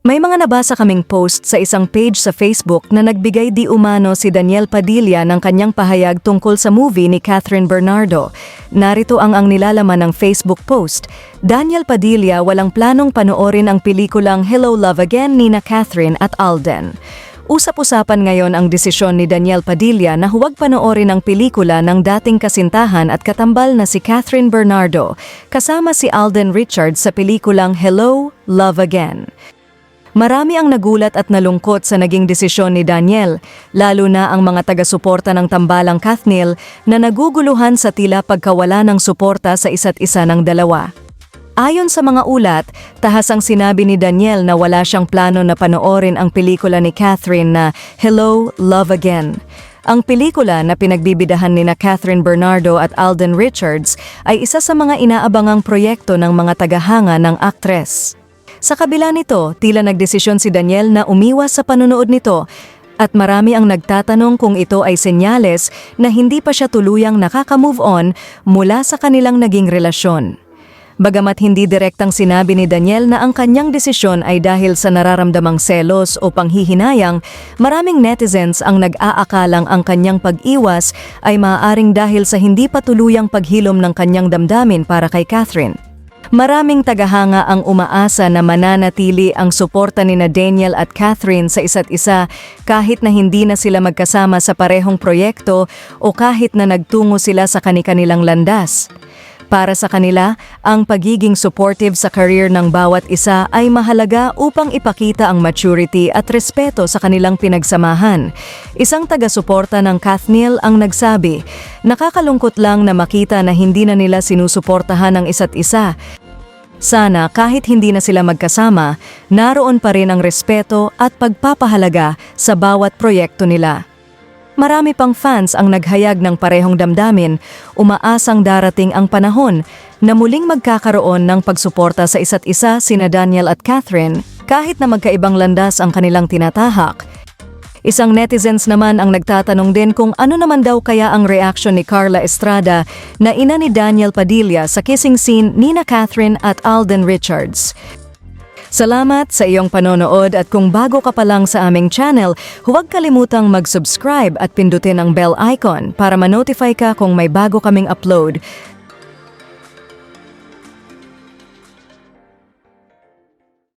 May mga nabasa kaming post sa isang page sa Facebook na nagbigay di umano si Daniel Padilla ng kanyang pahayag tungkol sa movie ni Catherine Bernardo. Narito ang ang nilalaman ng Facebook post. Daniel Padilla walang planong panoorin ang pelikulang Hello Love Again ni na Catherine at Alden. Usap-usapan ngayon ang desisyon ni Daniel Padilla na huwag panoorin ang pelikula ng dating kasintahan at katambal na si Catherine Bernardo kasama si Alden Richards sa pelikulang Hello, Love Again. Marami ang nagulat at nalungkot sa naging desisyon ni Daniel, lalo na ang mga taga-suporta ng tambalang Kathnil na naguguluhan sa tila pagkawala ng suporta sa isa't isa ng dalawa. Ayon sa mga ulat, tahas ang sinabi ni Daniel na wala siyang plano na panoorin ang pelikula ni Catherine na Hello, Love Again. Ang pelikula na pinagbibidahan ni na Catherine Bernardo at Alden Richards ay isa sa mga inaabangang proyekto ng mga tagahanga ng aktres. Sa kabila nito, tila nagdesisyon si Daniel na umiwas sa panonood nito at marami ang nagtatanong kung ito ay senyales na hindi pa siya tuluyang nakaka-move on mula sa kanilang naging relasyon. Bagamat hindi direktang sinabi ni Daniel na ang kanyang desisyon ay dahil sa nararamdamang selos o panghihinayang, maraming netizens ang nag-aakalang ang kanyang pag-iwas ay maaaring dahil sa hindi pa tuluyang paghilom ng kanyang damdamin para kay Catherine. Maraming tagahanga ang umaasa na mananatili ang suporta ni na Daniel at Catherine sa isa't isa kahit na hindi na sila magkasama sa parehong proyekto o kahit na nagtungo sila sa kani-kanilang landas. Para sa kanila, ang pagiging supportive sa career ng bawat isa ay mahalaga upang ipakita ang maturity at respeto sa kanilang pinagsamahan. Isang taga-suporta ng Kathniel ang nagsabi, Nakakalungkot lang na makita na hindi na nila sinusuportahan ang isa't isa. Sana kahit hindi na sila magkasama, naroon pa rin ang respeto at pagpapahalaga sa bawat proyekto nila. Marami pang fans ang naghayag ng parehong damdamin, umaasang darating ang panahon na muling magkakaroon ng pagsuporta sa isa't isa sina Daniel at Catherine kahit na magkaibang landas ang kanilang tinatahak. Isang netizens naman ang nagtatanong din kung ano naman daw kaya ang reaksyon ni Carla Estrada na ina ni Daniel Padilla sa kissing scene ni na Catherine at Alden Richards. Salamat sa iyong panonood at kung bago ka pa lang sa aming channel, huwag kalimutang mag-subscribe at pindutin ang bell icon para ma-notify ka kung may bago kaming upload.